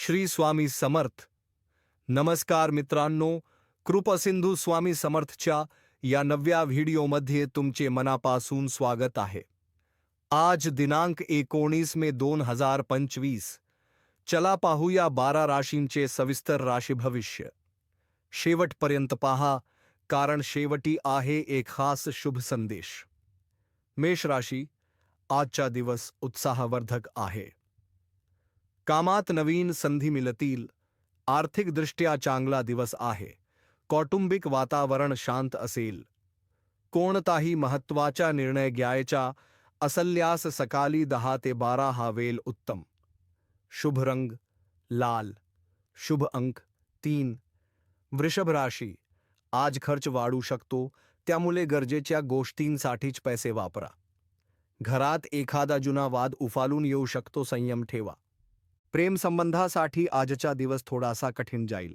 श्री स्वामी समर्थ। नमस्कार मित्रांनो कृपसिंधू स्वामी समर्थच्या या नव्या व्हिडिओमध्ये तुमचे मनापासून स्वागत आहे. आज दिनांक एकोणीस मे दोन हज़ार पंचवीस. चला पाहूया बारा राशींचे सविस्तर राशी भविष्य. शेवटपर्यंत पहा, कारण शेवटी आहे एक खास शुभ संदेश. मेष राशी, आजचा दिवस उत्साहवर्धक आहे. कामात नवीन संधि संधी मिळतील आर्थिकदृष्ट्या चांगला दिवस आहे. कौटुंबिक वातावरण शांत असेल. कोणताही महत्त्वाचा निर्णय घ्यायचा असल्यास सकाळी दहा ते बारा हा वेल उत्तम. शुभ रंग, लाल. शुभ अंक, तीन. वृषभ राशी. आज खर्च वाढू शकतो, त्यामुळे गरजेच्या गोष्टींसाठीच पैसे वापरा. घरात एखादा जुना वाद उफालून येऊ शकतो, संयम ठेवा. प्रेम संबंधासाठी आजचा दिवस थोडासा कठीण जाईल.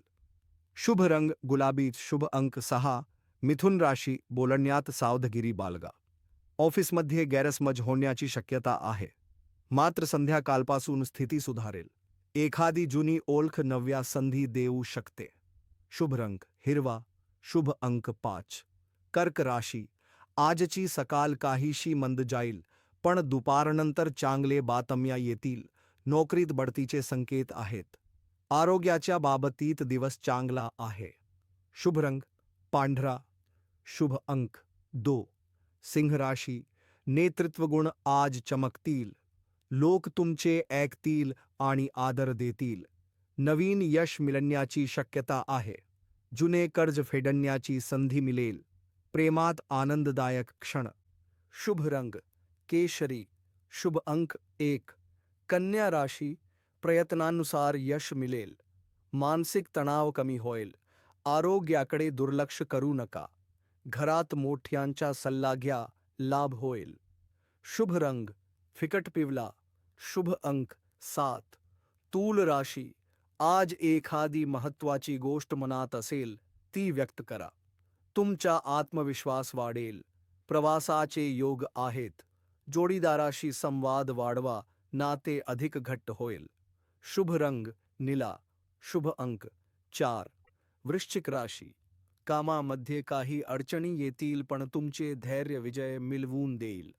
शुभ रंग, गुलाबी शुभ अंक सहा, मिथुन राशी, बोलण्यात सावधगिरी बाळगा ऑफिसमध्ये गैरसमज होण्याची शक्यता आहे. मात्र संध्याकाळपासून स्थिती सुधारेल. एखादी जुनी ओळख नव्या संधी देऊ शकते. शुभ रंग, हिरवा, शुभ अंक पाच. कर्क राशी, आजची सकाल काहीशी मंद जाईल, पण दुपारनंतर चांगले बातम्या येतील. नोकरीत बढतीचे संकेत आहेत. आरोग्याच्या बाबतीत दिवस चांगला आहे. शुभ रंग पांढरा. शुभ अंक दो. सिंह राशी नेतृत्वगुण आज चमकतील. लोक तुमचे ऐकतील आणि आदर देतील. नवीन यश मिळण्याची शक्यता आहे. जुने कर्ज फेडण्याची संधी मिळेल. प्रेमात आनंददायक क्षण. शुभ रंग केशरी. शुभ अंक एक. कन्या राशी प्रयत्नानुसार यश मिळेल मानसिक तणाव कमी होईल आरोग्याकडे दुर्लक्ष करू नका। घरात मोठ्यांचा सल्ला घ्या लाभ होईल शुभ रंग, फिकट पिवला। शुभ अंक, सात। तूल राशी, आज एखादी महत्वाची गोष्ट मनात असेल, ती व्यक्त करा। तुमचा आत्मविश्वास वाढेल। प्रवासाचे योग आहेत। जोडीदाराशी संवाद वाढवा। नाते अधिक घट्ट होईल शुभ रंग निला, शुभ अंक चार। वृश्चिक राशी कामामध्ये काही अडचणी येतील, पण तुमचे धैर्य विजय मिळवून देईल.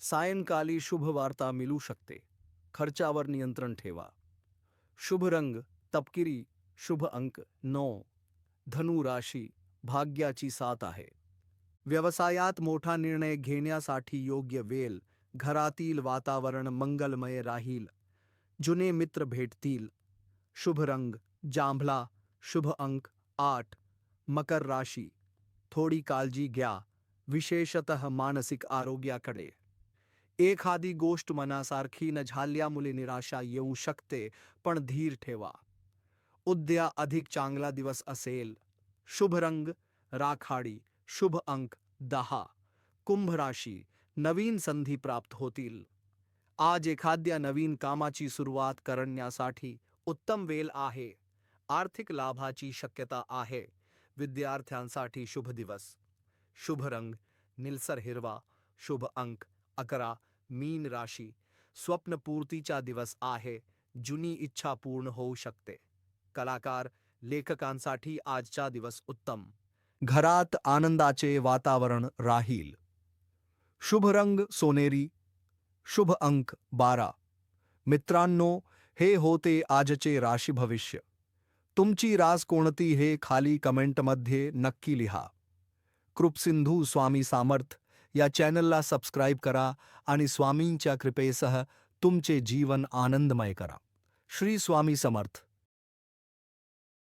सायंकाळी शुभ वार्ता मिळू शकते. खर्चावर नियंत्रण ठेवा. शुभ रंग तपकिरी, शुभ अंक नऊ. धनु राशी भाग्याची साथ आहे. व्यवसायात मोठा निर्णय घेण्यासाठी योग्य वेळ घरातील वातावरण मंगलमय राहील. जुने मित्र भेटतील. शुभ रंग, जांभला, शुभ अंक, आठ, मकर राशी. थोडी काळजी घ्या, विशेषतः मानसिक आरोग्याकडे. एखादी गोष्ट मनासारखी न झाल्यामुळे निराशा येऊ शकते, पण धीर ठेवा. उद्या अधिक चांगला दिवस असेल. शुभ रंग, राखाडी, शुभ अंक, दहा. कुंभ राशी नवीन संधी प्राप्त होतील। आज एखाद्या नवीन कामाची सुरुवात करण्यासाठी उत्तम वेळ आहे। आर्थिक लाभाची शक्यता आहे। विद्यार्थ्यांसाठी शुभ दिवस। शुभ रंग, निलसर हिरवा। शुभ अंक, अकरा, मीन राशी। स्वप्नपूर्तीचा दिवस आहे। जुनी इच्छा पूर्ण होऊ शकते। कलाकार, लेखकांसाठी आजचा दिवस उत्तम। घरात आनंदाचे वातावरण राहील। शुभ रंग सोनेरी। शुभ अंक बारा। मित्रांनो हे होते आजचे राशी भविष्य. तुमची रास कोणती हे खाली कमेंटमध्ये नक्की लिहा. कृपसिंधू स्वामी सामर्थ या चॅनलला सबस्क्राईब करा आणि स्वामींच्या कृपेसह तुमचे जीवन आनंदमय करा. श्री स्वामी समर्थ.